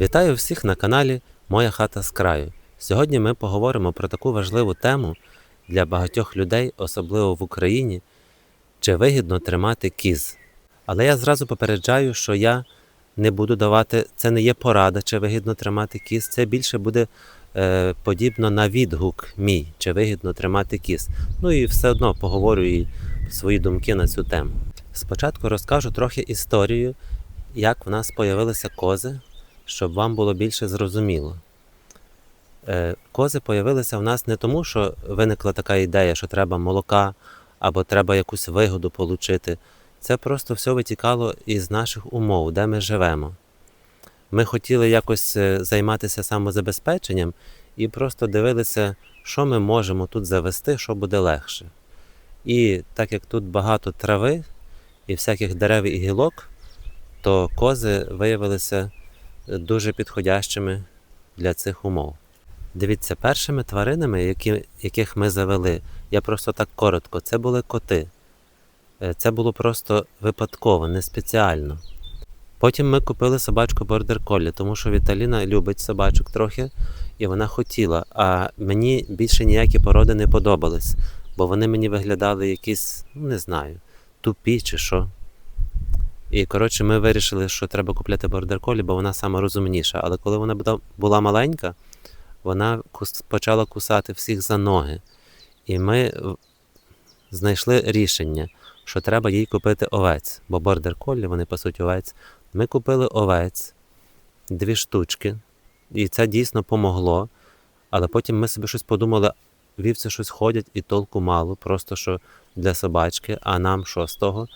Вітаю всіх на каналі Моя хата з краю. Сьогодні ми поговоримо про таку важливу тему для багатьох людей, особливо в Україні, чи вигідно тримати кіз. Але я зразу попереджаю, що я не буду давати, це не є порада, чи вигідно тримати кіз, це більше буде е, подібно на відгук мій, чи вигідно тримати кіз. Ну і все одно поговорю і свої думки на цю тему. Спочатку розкажу трохи історію, як в нас появилися кози, щоб вам було більше зрозуміло. Е, Кози появилися в нас не тому, що виникла така ідея, що треба молока або треба якусь вигоду отримати. Це просто все витікало із наших умов, де ми живемо. Ми хотіли якось е, займатися самозабезпеченням і просто дивилися, що ми можемо тут завести, що буде легше. І так як тут багато трави і всяких дерев і гілок, то кози виявилися дуже підходящими для цих умов. Дивіться, першими тваринами, які, яких ми завели, я просто так коротко, це були коти. Е, Це було просто випадково, не спеціально. Потім ми купили собачку Бордер Коллі, тому що Віталіна любить собачок трохи, і вона хотіла. А мені більше ніякі породи не подобались, бо вони мені виглядали якісь, ну не знаю, тупі чи що. І коротше, ми вирішили, що треба купляти Бордер Коллі, бо вона сама розумніша. Але коли вона була- маленька, вона почала кусати всіх за ноги. І ми знайшли рішення, що треба їй купити овець, бо бордер коллі вони пасуть овець. Ми купили овець, дві штучки, і це дійсно помогло. Але потім ми собі щось подумали, вівці щось ходять і толку мало, просто що для собачки, а нам що з того?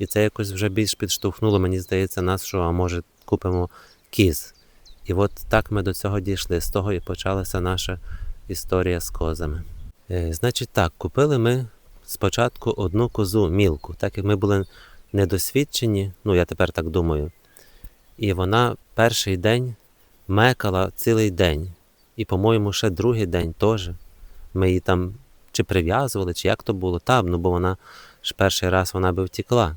І це якось вже більш підштовхнуло, мені здається, нас, що а може купимо кіз. І от так ми до цього дійшли. З того і почалася наша історія з козами. Е, Значить так, купили ми спочатку одну козу мілку, так як ми були недосвідчені, ну я тепер так думаю. І вона перший день мекала цілий день. І, по-моєму, ще другий день теж. Ми її там чи прив'язували, чи як то було, там, ну бо вона ж перший раз вона би втекла.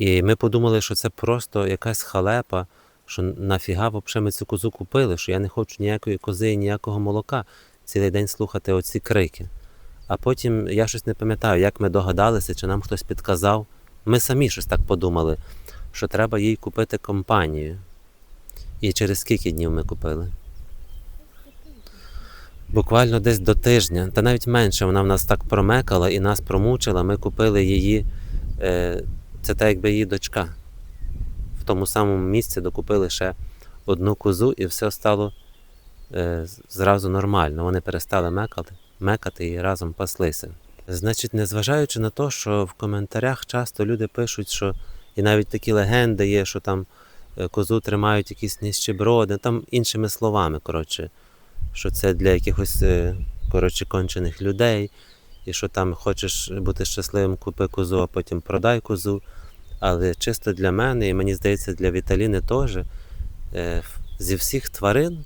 І ми подумали, що це просто якась халепа, що нафіга взагалі ми цю козу купили, що я не хочу ніякої кози і ніякого молока цілий день слухати оці крики. А потім я щось не пам'ятаю, як ми догадалися, чи нам хтось підказав. Ми самі щось так подумали, що треба їй купити компанію. І через скільки днів ми купили? Буквально десь до тижня, та навіть менше вона в нас так промекала і нас промучила. Ми купили її, е, це так якби її дочка. В тому самому місці докупили ще одну козу, і все стало е, зразу нормально. Вони перестали мекати, мекати і разом паслися. Значить, незважаючи на те, що в коментарях часто люди пишуть, що і навіть такі легенди є, що там е, козу тримають якісь нищеброди, там іншими словами, коротше, що це для якихось е, коротше, кончених людей, і що там хочеш бути щасливим, купи козу, а потім продай козу. Але чисто для мене, і мені здається, для Віталіни теж, е, зі всіх тварин,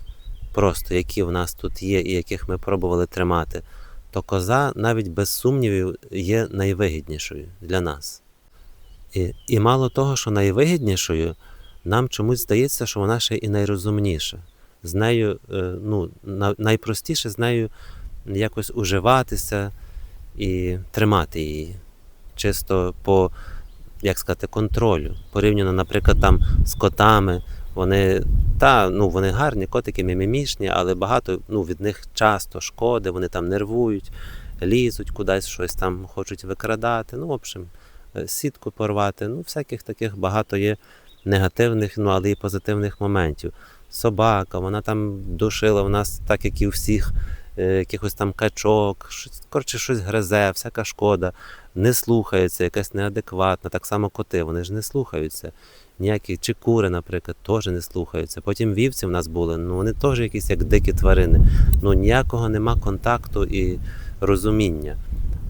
просто які в нас тут є і яких ми пробували тримати, то коза навіть без сумнівів є найвигіднішою для нас. І, і мало того, що найвигіднішою, нам чомусь здається, що вона ще і найрозумніша. З нею, е, ну, найпростіше з нею якось уживатися і тримати її. Чисто по, як сказати, контролю. Порівняно, наприклад, там з котами. Вони, та, ну, вони гарні, котики мімімішні, але багато ну, від них часто шкоди, вони там нервують, лізуть кудись, щось там хочуть викрадати. Ну, в общем, е, сітку порвати. Ну, всяких таких багато є негативних, ну, але і позитивних моментів. Собака, вона там душила в нас, так як і у всіх, якихось там качок, щось, коротше, щось гризе, всяка шкода, не слухається, якась неадекватна. Так само коти, вони ж не слухаються. Ніякі чи кури, наприклад, теж не слухаються. Потім вівці в нас були, ну вони теж якісь як дикі тварини. Ну ніякого нема контакту і розуміння.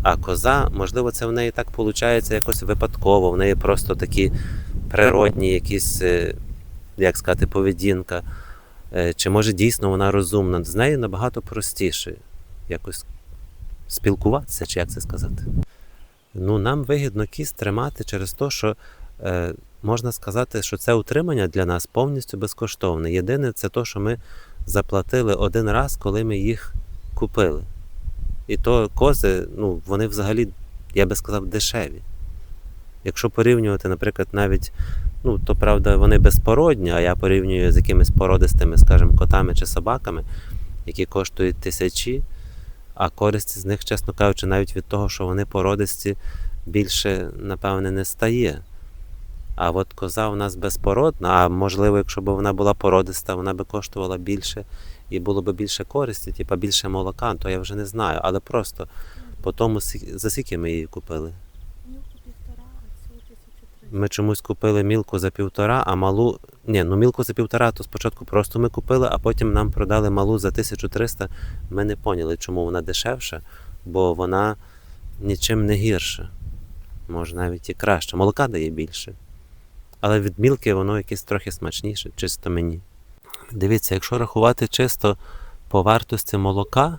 А коза, можливо, це в неї так виходить якось випадково, в неї просто такі природні якісь, е, як сказати, поведінка. Е, Чи може дійсно вона розумна? З нею набагато простіше якось спілкуватися, чи як це сказати. Ну, нам вигідно кіз тримати через те, що е, можна сказати, що це утримання для нас повністю безкоштовне. Єдине, це те, що ми заплатили один раз, коли ми їх купили. І то кози, ну, вони взагалі, я би сказав, дешеві. Якщо порівнювати, наприклад, навіть, ну, то правда, вони безпородні, а я порівнюю з якимись породистими, скажімо, котами чи собаками, які коштують тисячі, а користі з них, чесно кажучи, навіть від того, що вони породисті, більше, напевне, не стає. А от коза у нас безпородна, а можливо, якщо б вона була породиста, вона би коштувала більше і було б більше користі, типа більше молока, то я вже не знаю. Але просто по тому, за скільки ми її купили. Мілку півтора, а цю тисячу три. Ми чомусь купили мілку за півтора, а малу. Ні, ну мілку за півтора, то спочатку просто ми купили, а потім нам продали малу за 1300. Ми не поняли, чому вона дешевша, бо вона нічим не гірша. Може навіть і краще. Молока дає більше. Але від мілки воно якесь трохи смачніше, чисто мені. Дивіться, якщо рахувати чисто по вартості молока,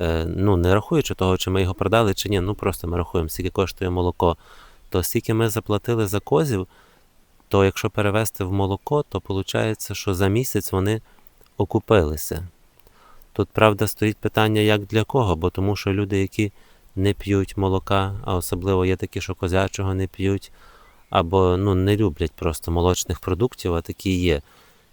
е, ну не рахуючи того, чи ми його продали, чи ні, ну просто ми рахуємо, скільки коштує молоко то скільки ми заплатили за козів, то якщо перевести в молоко, то виходить, що за місяць вони окупилися. Тут, правда, стоїть питання, як для кого, бо тому що люди, які не п'ють молока, а особливо є такі, що козячого не п'ють, або ну, не люблять просто молочних продуктів, а такі є.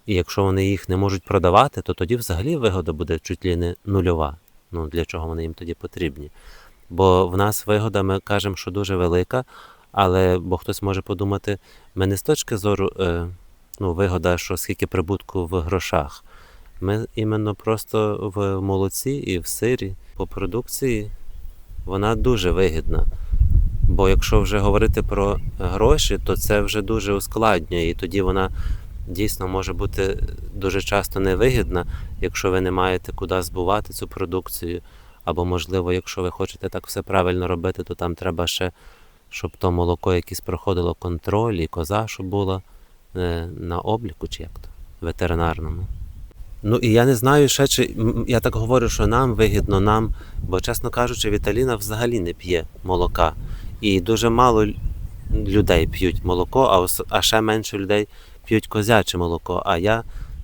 І якщо вони їх не можуть продавати, то тоді взагалі вигода буде чуть ли не нульова. Ну, для чого вони їм тоді потрібні? Бо в нас вигода, ми кажемо, що дуже велика, але бо хтось може подумати, ми не з точки зору е, ну, вигода, що скільки прибутку в грошах. Ми іменно просто в молоці і в сирі по продукції вона дуже вигідна. Бо якщо вже говорити про гроші, то це вже дуже ускладнює, і тоді вона дійсно може бути дуже часто невигідна, якщо ви не маєте куди збувати цю продукцію. Або, можливо, якщо ви хочете так все правильно робити, то там треба ще, щоб то молоко якесь проходило контроль, і коза, щоб була е, на обліку, чи як то, ветеринарному. Ну і я не знаю ще, чи я так говорю, що нам вигідно нам, бо, чесно кажучи, Віталіна взагалі не п'є молока. І дуже мало людей п'ють молоко, а, а ще менше людей п'ють козяче молоко. А я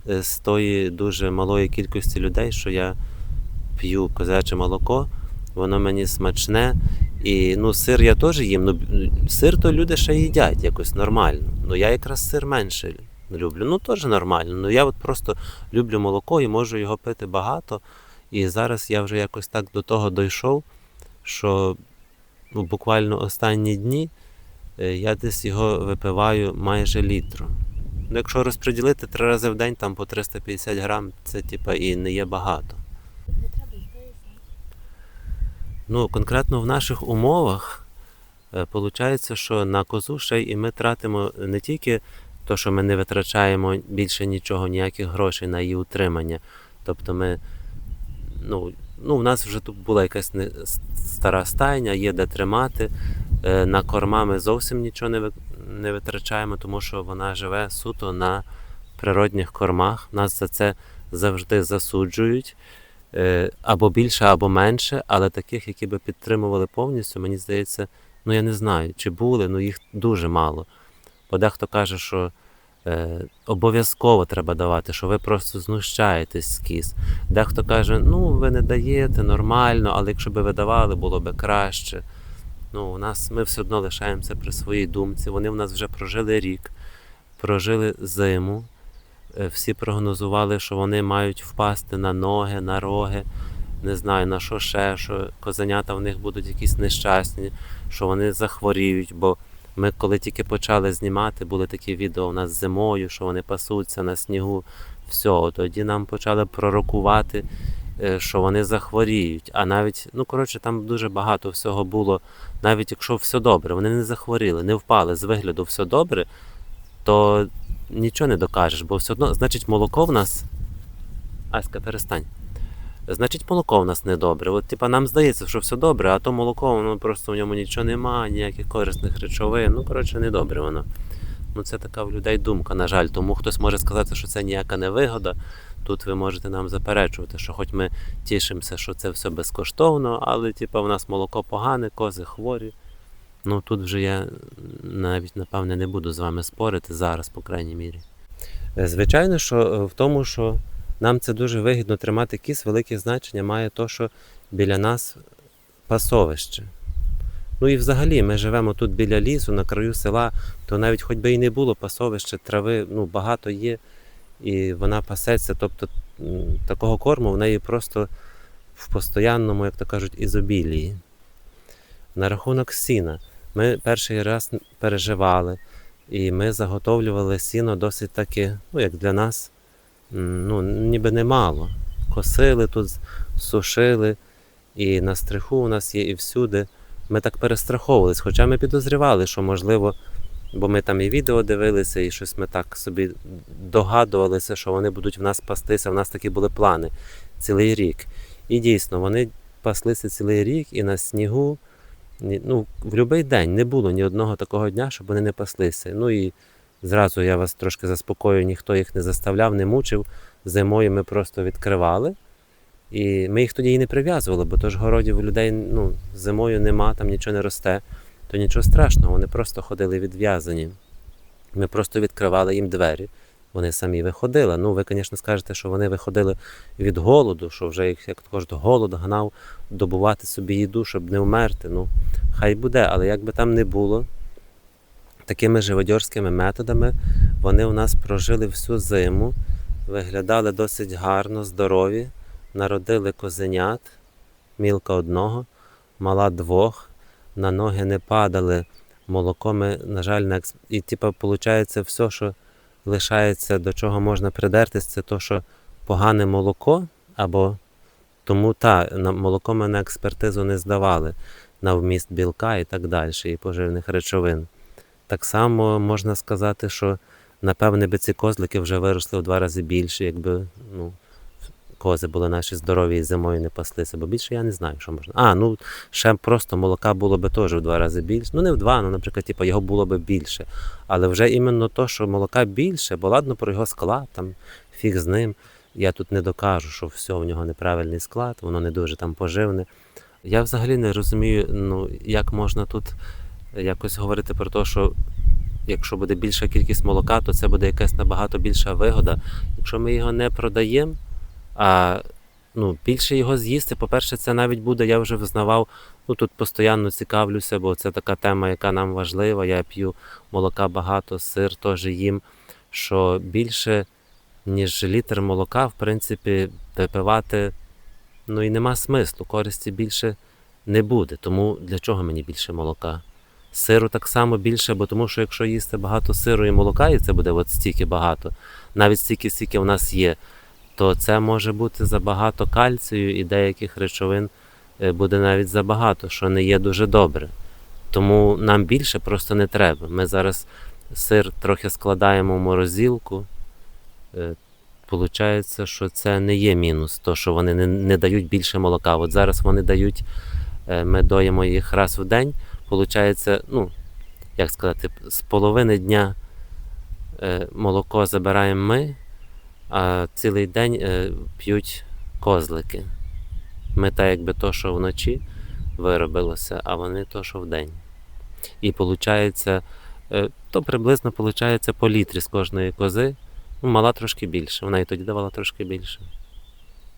е, з тої дуже малої кількості людей, що я п'ю козяче молоко, воно мені смачне. І ну, сир я теж їм. Ну, сир то люди ще їдять якось нормально. Ну я якраз сир менше люблю. Ну теж нормально. Ну я от просто люблю молоко і можу його пити багато. І зараз я вже якось так до того дійшов, що ну, буквально останні дні е, я десь його випиваю майже літру. Ну, якщо розподілити три рази в день там по 350 грам, це типа і не є багато. Не треба їх вияснити. Ну, конкретно в наших умовах виходить, що на козу ще і ми тратимо не тільки те, що ми не витрачаємо більше нічого, ніяких грошей на її утримання. Тобто ми, ну, ну, у нас вже тут була якась не, стара стайня, є де тримати. Е, На корма ми зовсім нічого не, не витрачаємо, тому що вона живе суто на природних кормах. Нас за це завжди засуджують. Е, або більше, або менше, але таких, які би підтримували повністю, мені здається, ну я не знаю, чи були, ну їх дуже мало. Бо дехто каже, що е, обов'язково треба давати, що ви просто знущаєтесь з. Дехто каже, ну ви не даєте нормально, але якщо би ви давали, було би краще. Ну, у нас ми все одно лишаємося при своїй думці. Вони в нас вже прожили рік, прожили зиму. Е, Всі прогнозували, що вони мають впасти на ноги, на роги, не знаю на що ще, що козенята в них будуть якісь нещасні, що вони захворіють. Бо ми, коли тільки почали знімати, були такі відео у нас зимою, що вони пасуться на снігу. Все, тоді нам почали пророкувати, е, що вони захворіють. А навіть, ну коротше, там дуже багато всього було. Навіть якщо все добре, вони не захворіли, не впали з вигляду все добре, то нічого не докажеш, бо все одно, значить, молоко в нас. Аська, перестань. Значить, молоко в нас недобре. От, типа, нам здається, що все добре, а то молоко, воно просто в ньому нічого немає, ніяких корисних речовин. Ну, коротше, недобре воно. Ну, це така в людей думка, на жаль. Тому хтось може сказати, що це ніяка не вигода. Тут ви можете нам заперечувати, що хоч ми тішимося, що це все безкоштовно, але типа, в нас молоко погане, кози хворі. Ну тут вже я навіть напевне не буду з вами спорити зараз, по крайній мірі. Е, Звичайно, що е, в тому, що нам це дуже вигідно тримати кіз, велике значення має то, що біля нас пасовище. Ну і взагалі ми живемо тут біля лісу, на краю села, то навіть хоч би і не було пасовища, трави ну, багато є, і вона пасеться. Тобто такого корму в неї просто в постоянному, як то кажуть, ізобілії. На рахунок сіна. Ми перший раз переживали, і ми заготовлювали сіно досить таки, ну як для нас, ну, ніби немало. Косили тут, сушили, і на стриху у нас є, і всюди. Ми так перестраховувались, хоча ми підозрювали, що можливо, бо ми там і відео дивилися, і щось ми так собі догадувалися, що вони будуть в нас пастися. В нас такі були плани цілий рік. І дійсно, вони паслися цілий рік і на снігу. Ну, в будь-який день не було ні одного такого дня, щоб вони не паслися. Ну і зразу я вас трошки заспокою, ніхто їх не заставляв, не мучив. Зимою ми просто відкривали. І ми їх тоді і не прив'язували, бо то ж городів у людей ну, зимою нема, там нічого не росте, то нічого страшного, вони просто ходили відв'язані. Ми просто відкривали їм двері. Вони самі виходили. Ну, ви, звісно, скажете, що вони виходили від голоду, що вже їх, як також голод гнав добувати собі їду, щоб не вмерти. Ну, хай буде, але як би там не було, такими живодьорськими методами вони у нас прожили всю зиму, виглядали досить гарно, здорові, народили козенят, мілка одного, мала двох, на ноги не падали, молоко ми, на жаль, не і типу, виходить, все, що лишається, до чого можна придертись, це то, що погане молоко, або тому та, на молоко ми на експертизу не здавали на вміст білка і так далі, і поживних речовин. Так само можна сказати, що напевне би ці козлики вже виросли в два рази більше, якби ну, кози були наші здорові і зимою не паслися, бо більше я не знаю, що можна. А, ну ще просто молока було би теж в два рази більше. Ну не в два, ну, наприклад, типу, його було би більше. Але вже іменно то, що молока більше, бо ладно про його склад, там фіг з ним. Я тут не докажу, що все в нього неправильний склад, воно не дуже там поживне. Я взагалі не розумію, ну, як можна тут якось говорити про те, що якщо буде більша кількість молока, то це буде якась набагато більша вигода. Якщо ми його не продаємо, а ну, більше його з'їсти, по-перше, це навіть буде, я вже визнавав, ну тут постійно цікавлюся, бо це така тема, яка нам важлива. Я п'ю молока багато, сир теж їм, що більше, ніж літр молока, в принципі, випивати ну і нема смислу, користі більше не буде. Тому для чого мені більше молока? Сиру так само більше, бо тому що якщо їсти багато сиру і молока, і це буде от стільки багато, навіть стільки, скільки в нас є, то це може бути забагато кальцію і деяких речовин е, буде навіть забагато, що не є дуже добре. Тому нам більше просто не треба. Ми зараз сир трохи складаємо в морозилку. Е, Получається, що це не є мінус, то що вони не, не дають більше молока. От зараз вони дають, е, ми доїмо їх раз в день. Получається, ну, як сказати, з половини дня молоко забираємо ми, а цілий день е, п'ють козлики. Ми так якби то, що вночі виробилося, а вони то, що вдень. І виходить, то приблизно виходить по літрі з кожної кози. Ну, мала трошки більше, вона і тоді давала трошки більше.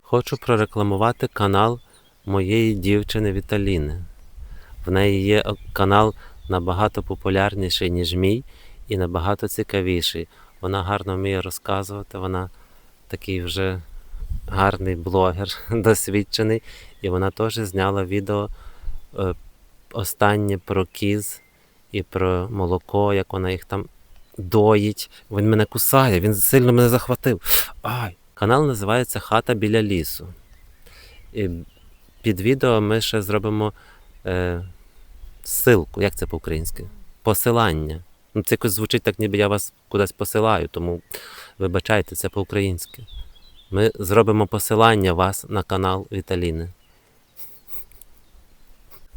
Хочу прорекламувати канал моєї дівчини Віталіни. В неї є канал набагато популярніший, ніж мій, і набагато цікавіший. Вона гарно вміє розказувати, вона такий вже гарний блогер, досвідчений. І вона теж зняла відео е, останнє про кіз і про молоко, як вона їх там доїть. Він мене кусає, він сильно мене захватив. Ай! Канал називається Хата біля лісу. І під відео ми ще зробимо е, ссылку, як це по-українськи? Посилання. Ну, це якось звучить так, ніби я вас кудись посилаю, тому вибачайте, це по-українськи. Ми зробимо посилання вас на канал Віталіни.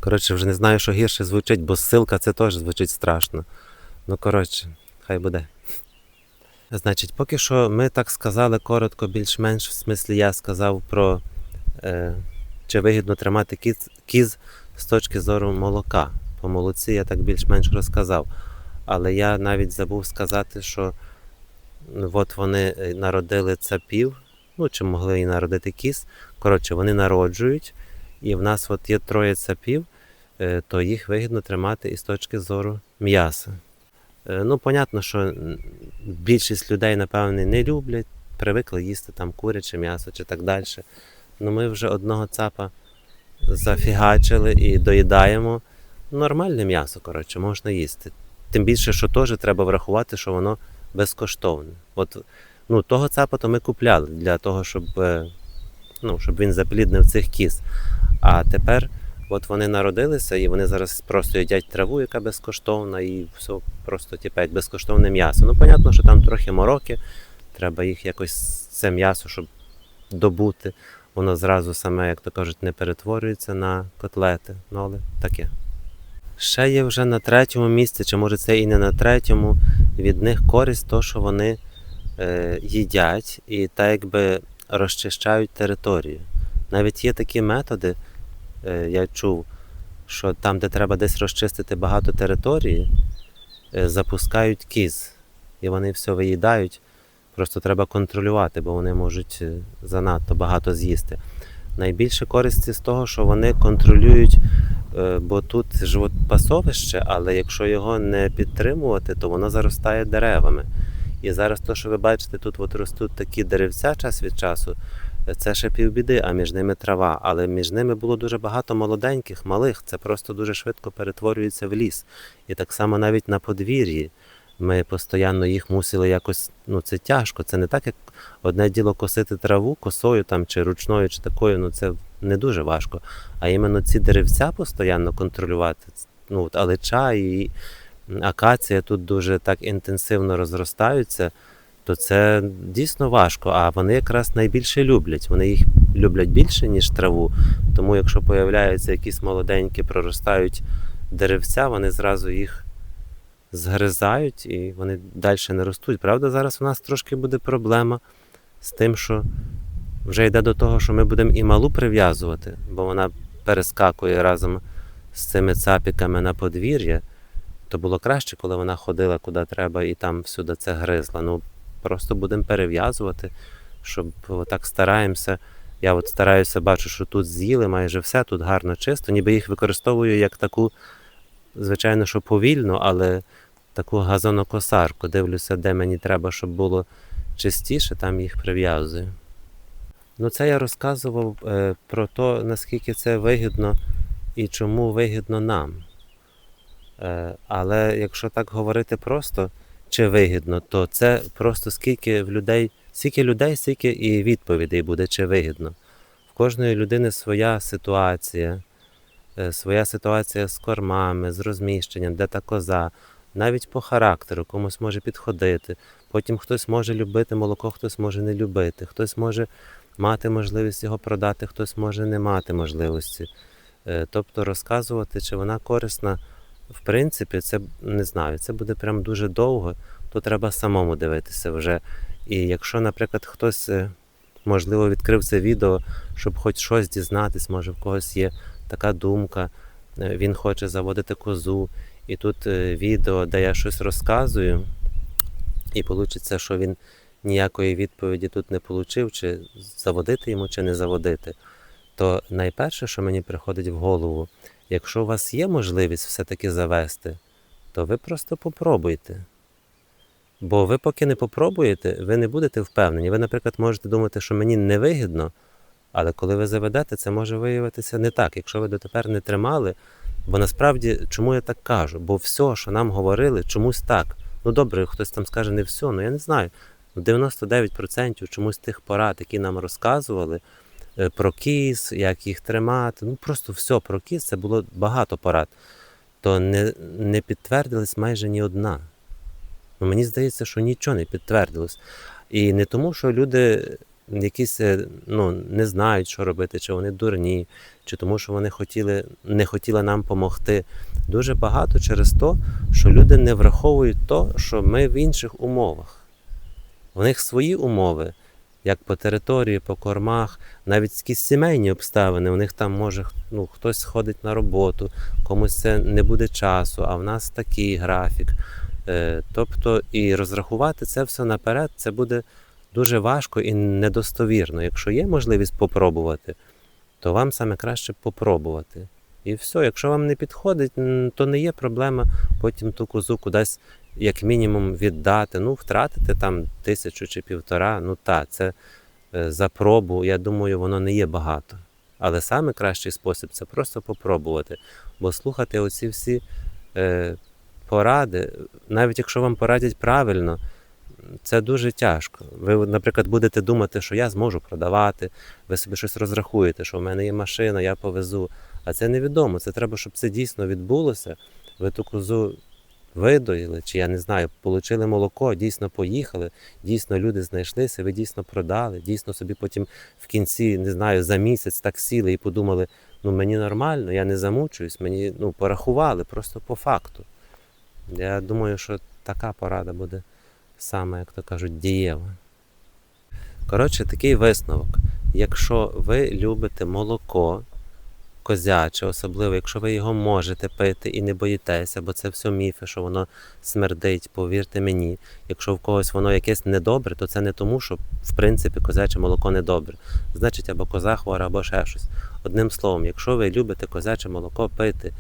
Коротше, вже не знаю, що гірше звучить, бо ссылка це теж звучить страшно. Ну, коротше, хай буде. Значить, поки що ми так сказали коротко, більш-менш, в смислі я сказав про е, чи вигідно тримати кіз, кіз з точки зору молока. по молоці я так більш-менш розказав. Але я навіть забув сказати, що ну, от вони е, народили цапів, ну чи могли і народити кіз. Коротше, вони народжують, і в нас от є троє цапів, е, то їх вигідно тримати із точки зору м'яса. Е, Ну, понятно, що більшість людей, напевне, не люблять, привикли їсти там куряче м'ясо чи так далі. Ну, ми вже одного цапа зафігачили і доїдаємо. Нормальне м'ясо, коротше, можна їсти. Тим більше, що теж треба врахувати, що воно безкоштовне. От, ну, того цапа ми купляли для того, щоб, е, ну, щоб він запліднив цих кіз. А тепер от вони народилися і вони зараз просто їдять траву, яка безкоштовна, і все просто типу, як безкоштовне м'ясо. Ну, понятно, що там трохи мороки, треба їх якось це м'ясо, щоб добути. Воно зразу саме, як то кажуть, не перетворюється на котлети. Ну, але таке. Ще є вже на третьому місці, чи може це і не на третьому, від них користь, то, що вони е, їдять і так якби розчищають територію. Навіть є такі методи, е, я чув, що там, де треба десь розчистити багато території, е, запускають кіз. І вони все виїдають. Просто треба контролювати, бо вони можуть е, занадто багато з'їсти. Найбільше користі з того, що вони контролюють, е, бо тут животпасовище, але якщо його не підтримувати, то воно заростає деревами. І зараз то, що ви бачите, тут от ростуть такі деревця час від часу, е, це ще півбіди, а між ними трава. Але між ними було дуже багато молоденьких, малих. Це просто дуже швидко перетворюється в ліс. І так само навіть на подвір'ї. Ми постійно їх мусили якось, ну це тяжко. Це не так, як одне діло косити траву косою там, чи ручною, чи такою, ну це не дуже важко. А іменно ці деревця постійно контролювати. Ну, от алича і акація тут дуже так інтенсивно розростаються, то це дійсно важко. А вони якраз найбільше люблять. Вони їх люблять більше, ніж траву. Тому якщо появляються якісь молоденькі, проростають деревця, вони зразу їх згризають і вони далі не ростуть. Правда, зараз у нас трошки буде проблема з тим, що вже йде до того, що ми будемо і малу прив'язувати, бо вона перескакує разом з цими цапіками на подвір'я. То було краще, коли вона ходила куди треба і там всюди це гризла. Ну просто будемо перев'язувати, щоб так стараємося. Я от стараюся, бачу, що тут з'їли майже все, тут гарно чисто, ніби їх використовую як таку, звичайно, що повільно, але таку газонокосарку. Дивлюся, де мені треба, щоб було чистіше, там їх прив'язую. Ну, це я розказував е, про те, наскільки це вигідно і чому вигідно нам. Е, але якщо так говорити просто, чи вигідно, то це просто скільки в людей, скільки людей, стільки і відповідей буде, чи вигідно. В кожної людини своя ситуація, е, своя ситуація з кормами, з розміщенням, де та коза, навіть по характеру комусь може підходити. Потім хтось може любити молоко, хтось може не любити, хтось може мати можливість його продати, хтось може не мати можливості. Е, Тобто розказувати, чи вона корисна, в принципі, це не знаю, це буде прям дуже довго, то треба самому дивитися вже. І якщо, наприклад, хтось, е, можливо, відкрив це відео, щоб хоч щось дізнатись, може в когось є така думка, е, він хоче заводити козу, і тут е, відео, де я щось розказую, і вийде, що він ніякої відповіді тут не отримав, чи заводити йому, чи не заводити, то найперше, що мені приходить в голову, якщо у вас є можливість все-таки завести, то ви просто попробуйте. Бо ви поки не попробуєте, ви не будете впевнені. Ви, наприклад, можете думати, що мені не вигідно, але коли ви заведете, це може виявитися не так, якщо ви дотепер не тримали. Бо насправді, чому я так кажу? Бо все, що нам говорили, чомусь так. Ну добре, хтось там скаже не все, ну я не знаю. Ну, 99% чомусь тих порад, які нам розказували е, про кіз, як їх тримати, ну просто все про кіз, це було багато порад, то не, не підтвердилась майже ні одна. Ну, мені здається, що нічого не підтвердилось. І не тому, що люди якісь е, ну, не знають, що робити, чи вони дурні, чи тому, що вони хотіли, не хотіли нам допомогти. Дуже багато через те, що люди не враховують то, що ми в інших умовах. В них свої умови, як по території, по кормах, навіть якісь сімейні обставини. У них там може ну, хтось ходить на роботу, комусь це не буде часу, а в нас такий графік. Е, Тобто і розрахувати це все наперед, це буде дуже важко і недостовірно. Якщо є можливість попробувати, то вам саме краще попробувати. І все, якщо вам не підходить, то не є проблема потім ту козу кудись як мінімум віддати. Ну, втратити там тисячу чи півтора. Ну та, це е, за пробу, я думаю, воно не є багато. Але саме кращий спосіб це просто попробувати. Бо слухати оці всі е, поради, навіть якщо вам порадять правильно, це дуже тяжко. Ви, наприклад, будете думати, що я зможу продавати, ви собі щось розрахуєте, що в мене є машина, я повезу. А це невідомо. Це треба, щоб це дійсно відбулося. Ви ту козу видоїли, чи я не знаю, отримали молоко, дійсно поїхали, дійсно люди знайшлися, ви дійсно продали, дійсно собі потім в кінці, не знаю, за місяць так сіли і подумали, ну мені нормально, я не замучуюсь, мені ну, порахували просто по факту. Я думаю, що така порада буде саме, як то кажуть, дієва. Коротше, такий висновок. Якщо ви любите молоко, козяче, особливо, якщо ви його можете пити і не боїтеся, бо це все міфи, що воно смердить, повірте мені. Якщо в когось воно якесь недобре, то це не тому, що в принципі козяче молоко недобре. Значить, або коза хвора, або ще щось. Одним словом, якщо ви любите козяче молоко пити,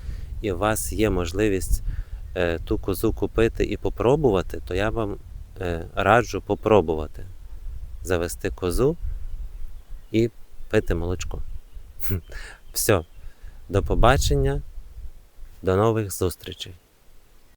і у вас є можливість е, ту козу купити і попробувати, то я вам раджу попробувати завести козу і пити молочко. Все. До побачення, до нових зустрічей.